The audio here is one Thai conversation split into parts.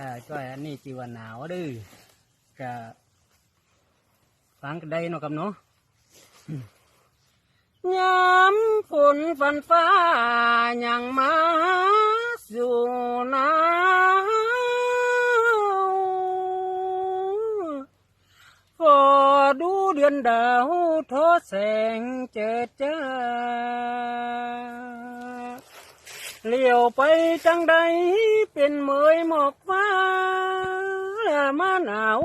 อ่าจ้อยอันนี้จีว่าหนาวเดื้อกะฟังกันได้เนาะครับเนาะอืมยามฝนฟันฟ้ายังมาสู่หนาวพอดูเดือนดาวทอแสงเจิดจ้า เลี้ยวไปจังใดเป็นเมยหมอกฟ้ามาหนาว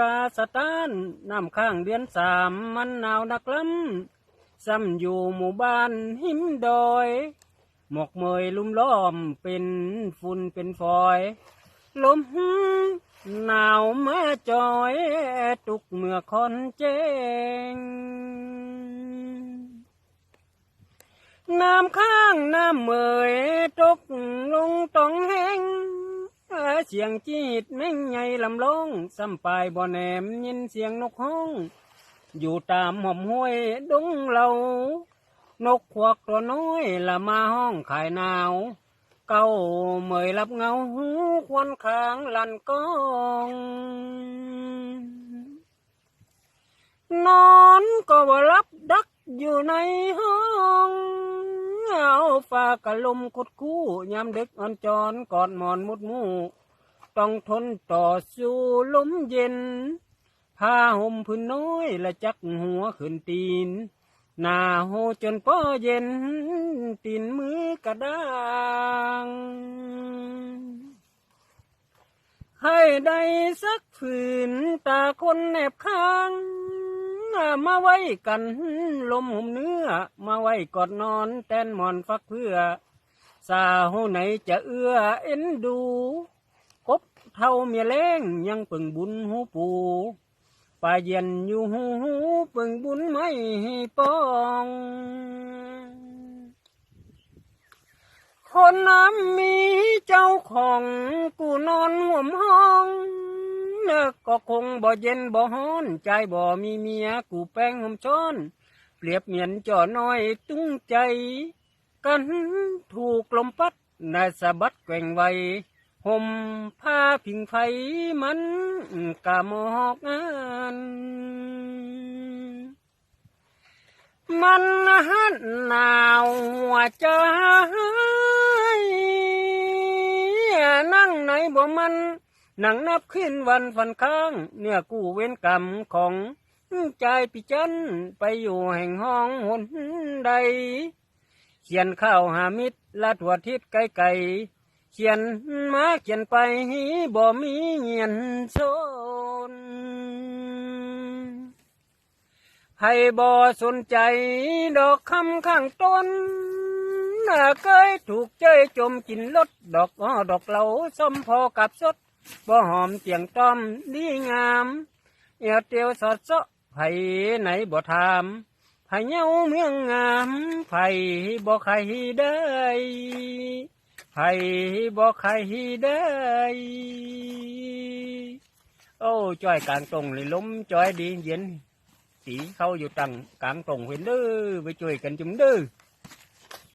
ราสตานน้ำข้างเดือนสามมันหนาวนักล้ำซ้ำอยู่หมู่บ้านหิมดอยหมอกเมยลุ่มล้อมเป็นฝุ่นเป็นฟอย ลมหนาวมาจอย ตุกเมื่อคอนเจง น้ำข้างน้ำเมยตกลงตองแห้งเสียงจีดแม่งใหญ่ลำลงซ้ำปลายบ่อแหนมยินเสียงนกห้อง อยู่ตามหอมห้วยดงเหลานกขวกตัวน้อยละมาห้องขายหนาว เก้าเมยรับเงาหูควนขางลันกองนอนก็ว่ารับดักอยู่ในห้อง เอาฟ้ากะลมคุดคู่ยามดึกอ่อนจอนกอดหมอนมุดมู่ต้องทนต่อสู้ลมเย็นผ้าห่มพื้นน้อยและจักหัวขึ้นตีน หน้าโหจนป้อเย็น ตีนมือกระด้าง ให้ได้สักฝืนตาคนแนบข้าง มาไว้กันลมหุมเนื้อ มาไว้กอดนอนแตนหมอนฟักเพื่อ สาวไหนจะเอื้อเอ็นดูกบเท่าเมียแรงยังปิงบุญหูปูป่าเย็นอยู่หูหูปิงบุญไม่ปองคนน้ำมีเจ้าของกูนอนห่วมห้อง เนกก็คงบ่เย็นบ่ฮ้อน ใจบ่มีเมียกูแป้งห่มช้อน เปรียบเหมือนจ่อน้อยตุ้งใจ กันถูกลมพัดนาสะบัดแกว่งไวห่มผ้าผิงไฟมันกะหมอกงานมันหันหนาวหัวใจนั่งไหนบ่มัน หนังนับขึ้นวันฟันข้าง เนี่ยกู้เว้นกรรมของใจพี่จันไปอยู่แห่งห้องหนใด เขียนข้าวหามิตรละถั่วทิศไกลไกลเขียนมาเขียนไปบ่มีเงียนโซนให้บ่สนใจดอกคำข้างต้นน่าเคยถูกเจยจมกินรสดอกอ้อดอกเหลาส้มพอกับสด บ่หอมเจียงต้อมดีงามเอวเตียวสอดเสาะไผไหนบ่ถามไผเย้าเมืองงามไผบ่ใครได้ไผบ่ใครได้โอ้จ้อยกลางตรงเลยล้มจ้อยดีเย็น chỉ khâu vô trần cạn trùng huyện đư với chơi cạnh chúng đư